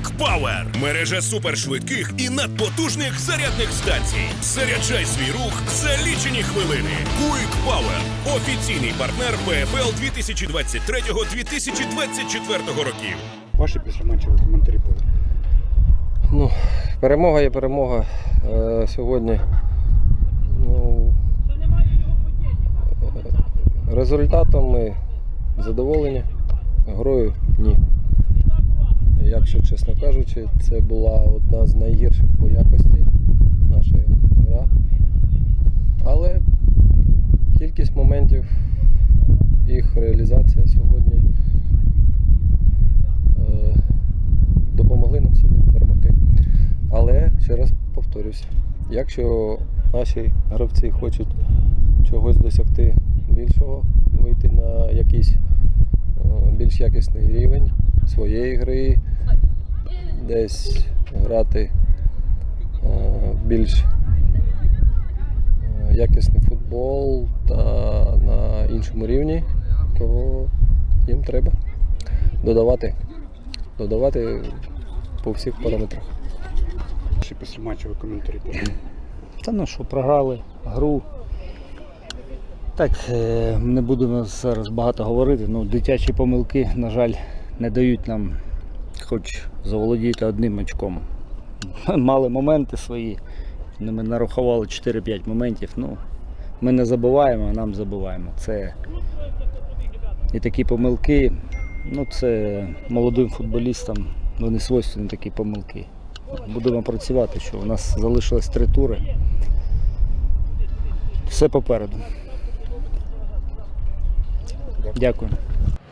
Power – мережа супершвидких і надпотужних зарядних станцій. Заряджай свій рух за лічені хвилини. Quick Power – офіційний партнер ПФЛ 2023-2024 років. Ваші післяматчеві коментарі були. Ну, перемога є перемога. Е, сьогодні. Ну, е, результатом ми задоволені. Грою ні. Чесно кажучи, це була одна з найгірших по якості наша гра. Але кількість моментів, їх реалізація сьогодні е, допомогли нам сьогодні перемогти. Але ще раз повторюся, якщо наші гравці хочуть чогось досягти більшого, вийти на якийсь е, більш якісний рівень своєї гри, десь грати е, більш е, якісний футбол та на іншому рівні, то їм треба додавати, додавати по всіх параметрах. Ваші післяматчеві коментарі. Та ну що, програли гру. Так, е, не будемо зараз багато говорити. Ну, дитячі помилки, на жаль, не дають нам хоч заволодіти одним очком. Мали моменти свої. ну, Ми нарахували 4-5 моментів. Ну, ми не забуваємо, а нам забуваємо. Це і такі помилки, ну це молодим футболістам не свойственні такі помилки. Будемо працювати, що у нас залишилось три тури. Все попереду. Дякую.